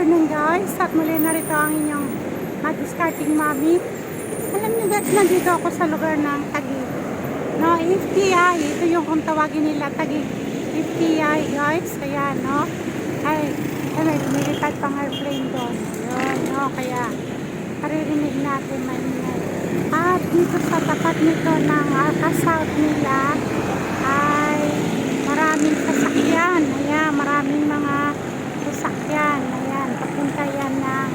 afternoon guys. At muli na rito ang inyong mag-starting mommy. Alam niyo guys, nandito ako sa lugar ng Taguig. No, FTI. Ito yung kung tawagin nila Taguig. FTI guys. Ayan, no. Ay, ay may lumilipad pang airplane doon. Yun, no. Kaya, maririnig natin maingay. At dito sa tapat nito ng South nila ay maraming sasakyan. Ayan, maraming mga sasakyan. Papunta yan ng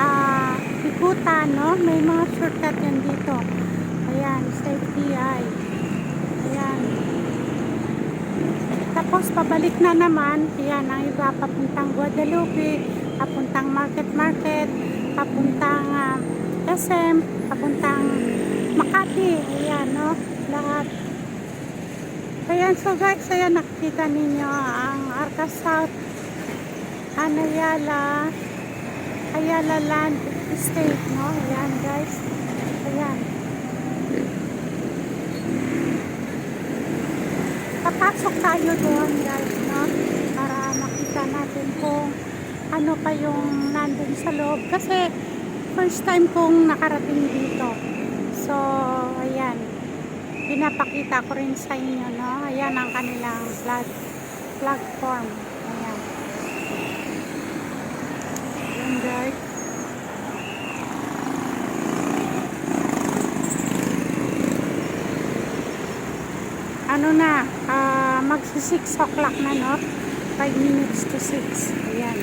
ah, Ikutan, no? May mga shortcut yan dito. Ayan, sa FTI. Ayan. Tapos, pabalik na naman. Ayan, ang iba papuntang Guadalupe, papuntang Market Market, papuntang ah, SM, papuntang Makati. Ayan, no? Lahat. Ayan, so guys, ayan, nakikita ninyo ang Arca South Anayala Ayala Land Estate, no? Ayan, guys. Ayan. Papasok tayo doon, guys, no? Para makita natin kung ano pa yung nandun sa loob. Kasi, first time kong nakarating dito. So, ayan. Pinapakita ko rin sa inyo, no? Ayan ang kanilang flag, platform. Ayan. Ayan, guys. Ano na, ah, magsi 6 o'clock na, no? 5 minutes to 6. Ayan.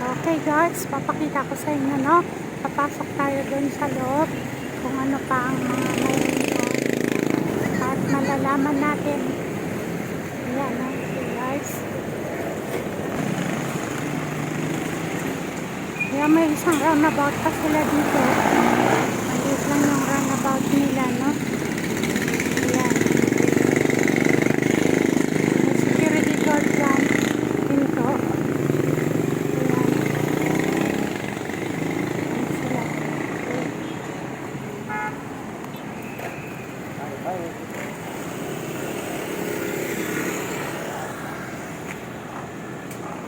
Okay guys, papakita ko sa inyo, no? Papasok tayo dun sa loob ano pa ang mga mayroon. At malalaman natin. Ayan, no? Okay guys. Kaya may isang roundabout pa sila dito. Maliit lang yung roundabout nila, no? Ayan. May security guard dyan. Pinto. Ayan. Ayan sila. Okay.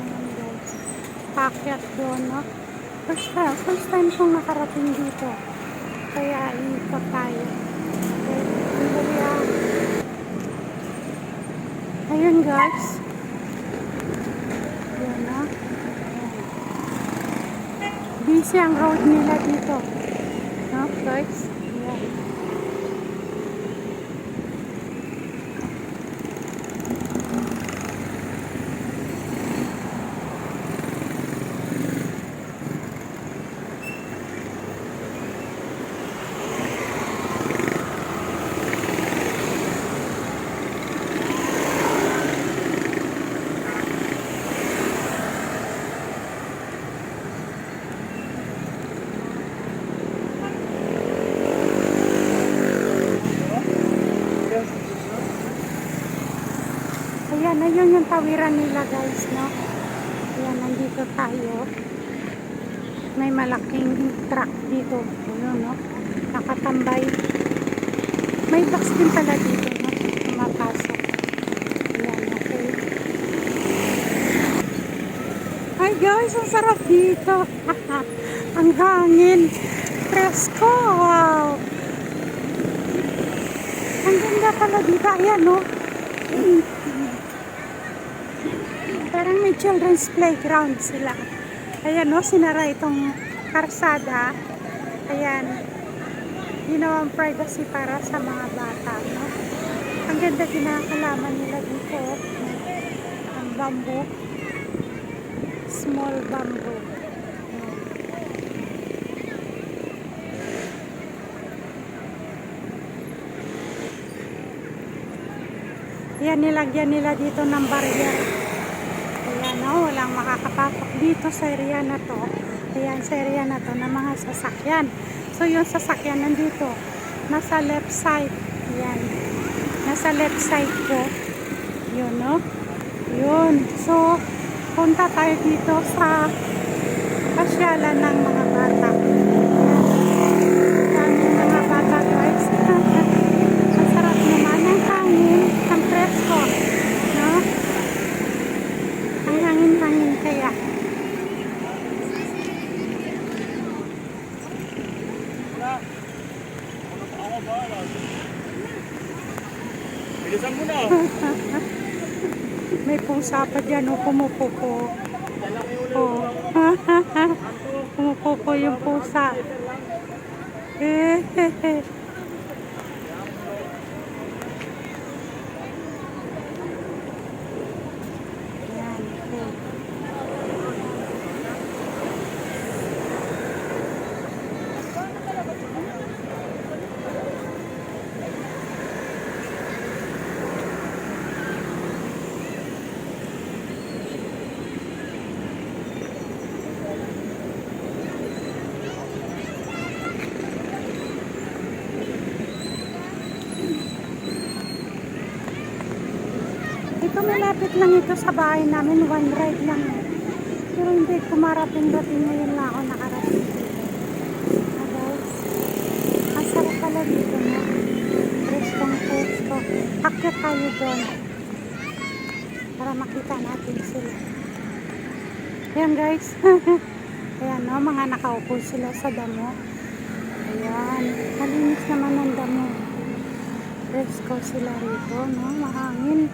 Ayan guys. Pakyat doon, no? First time, kong nakarating dito. Kaya ikot tayo. Ayun guys. Ayan? Ayan. Busy ang road nila dito. No, guys? Ayan. Ayun yung tawiran nila guys, no? Ayan, nandito tayo. May malaking truck dito. Ayun, no? Nakatambay. May box din pala dito, no? Pumapasok. Ayan, okay. Hi guys, ang sarap dito. ang hangin. Presko. Wow. Ang ganda pala dito. Ayan, no? Parang may children's playground sila. Ayan, no? Sinara itong karsada. Ayan. Ginawa ang privacy para sa mga bata, no? Ang ganda kinakalaman nila dito. Ang bamboo. Small bamboo. Ayan, nilagyan nila dito ng barrier makakapasok dito sa area na to. Ayan sa area na to ng mga sasakyan. So yung sasakyan nandito nasa left side. Ayan. Nasa left side po. Yun no? Yun. So punta tayo dito sa pasyalan ng mga bata. Daming mga bata guys. Ang sarap naman. Hangin. Ang presko hangin-hangin kaya. Bilisan mo na. May pusa pa dyan o pumupuko. Oh. pumupuko oh. yung pusa. Eh, eh, eh. Malapit lang ito sa bahay namin, one ride lang. Pero hindi ko marating dating ngayon lang ako nakarating dito. Ah, guys, ang sarap pala dito no. Restong pusto. Akyat tayo doon. Para makita natin sila. Ayan guys. Ayan no, mga nakaupo sila sa damo. Ayan, malinis naman ang damo. Fresco sila rito, no? Mahangin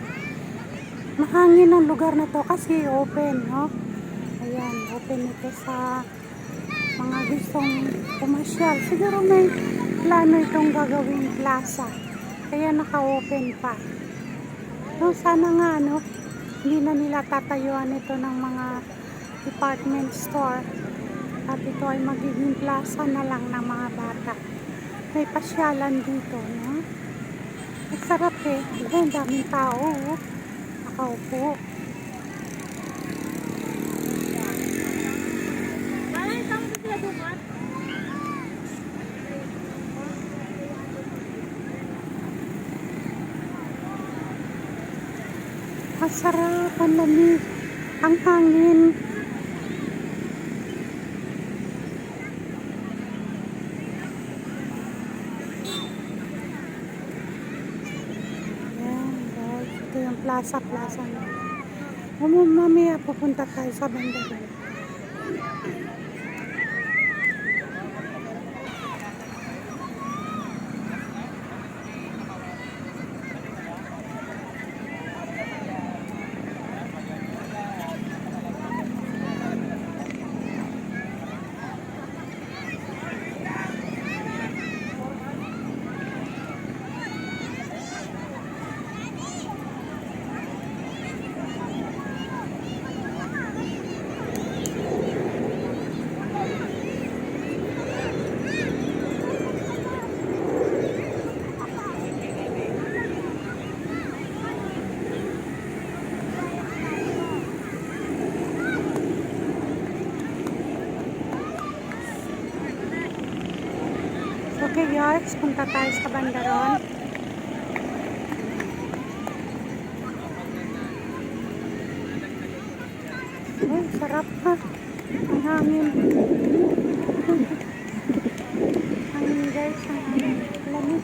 ang lugar na to kasi open, no? Ayan, open ito sa mga gustong pumasyal. Siguro may plano itong gagawing plaza. Kaya naka-open pa. No, sana nga, no? Hindi na nila tatayuan ito ng mga department store. At ito ay magiging plaza na lang ng mga bata. May pasyalan dito, no? Ang sarap eh. Ang daming tao. oh. Nakaupo. Ang sarap, ang lamig, ang hangin. Na. Mamaya mamaya pupunta tayo sa banda doon. Okay guys, punta tayo sa bandaron. Uy, sarap ha. Ang hangin guys, ang hangin. Lamig.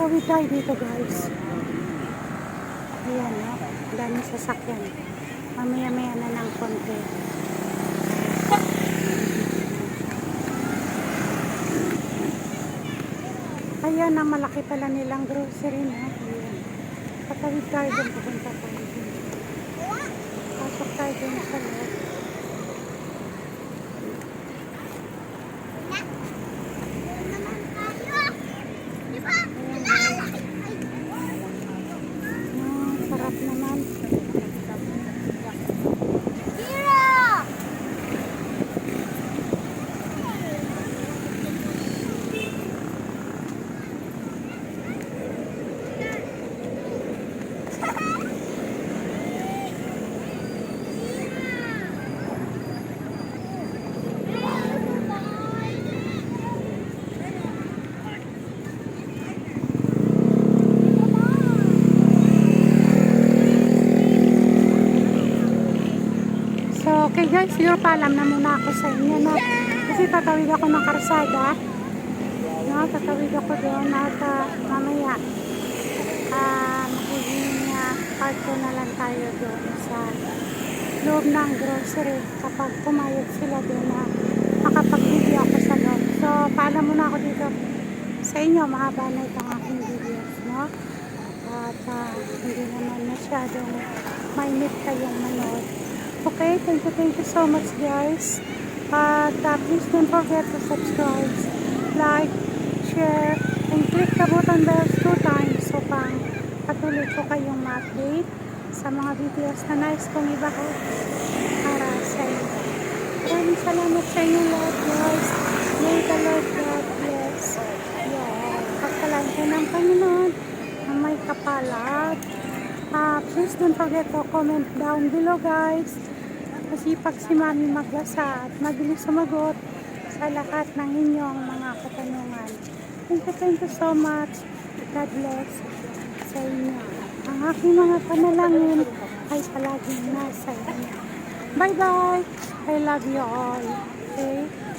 Tatawid tayo dito guys. Ayan no. Daming sasakyan. Mamaya-maya na ng konti. Ayan ang malaki pala nilang grocery no. Ayan. Tatawid tayo dun. Pupunta tayo dun. Pasok tayo dun sa loob. Ayan guys. Ah, sarap naman. Okay guys, siguro paalam na muna ako sa inyo no. Kasi tatawid ako ng karsada. No, tatawid ako doon at ah, mamaya ah magiging uh, parko na lang tayo doon sa loob ng grocery kapag pumayag sila doon na makapag-video ako sa loob. So, paalam muna ako dito sa inyo. Mahaba na itong aking videos, no? At ah, hindi naman masyadong mainit kayong manood. Okay, thank you, thank you so much guys. At uh, please don't forget to subscribe, like, share, and click the button bells two times so pang patuloy ko kayong ma-update sa mga videos na nice kong ibahog para sa inyo. Maraming salamat sa inyo lahat guys. May the Lord God bless you all. Pagkalaan ko ng Panginoon na may kapalat. Ah, please don't forget to comment down below guys. Masipag si Mami magbasa at mabilis sumagot sa lahat ng inyong mga katanungan. Thank you, thank you so much. God bless sa inyo. Ang aking mga panalangin ay palaging nasa inyo. Bye-bye! I love you all. Okay?